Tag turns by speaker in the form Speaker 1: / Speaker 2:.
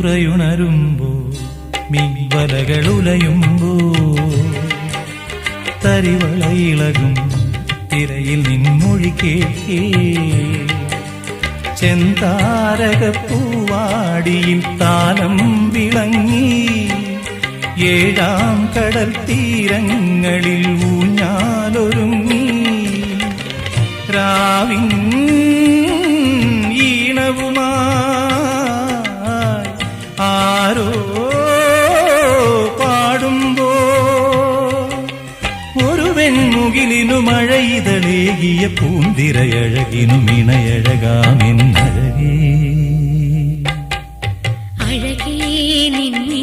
Speaker 1: തുറയുണരുമ്പോ മീൻവലകൾ ഉലയുമ്പോ തരിവളയിളകും തിരയിൽ നിൻമൊഴി കേൾക്കേ. ചെന്താരകപ്പൂവാടിയിൽ താലം വിളങ്ങി ഏഴാം കടൽ തീരങ്ങളിൽ ഊഞ്ഞാലൊരുങ്ങി. രാവിൻ മുകിലിനു എൻമുകിലിനു മഴയിതളേകിയ പൂന്തിരയഴകിനു മിണയഴകാമെന്നഴകേ. അഴകേ നിന്നെ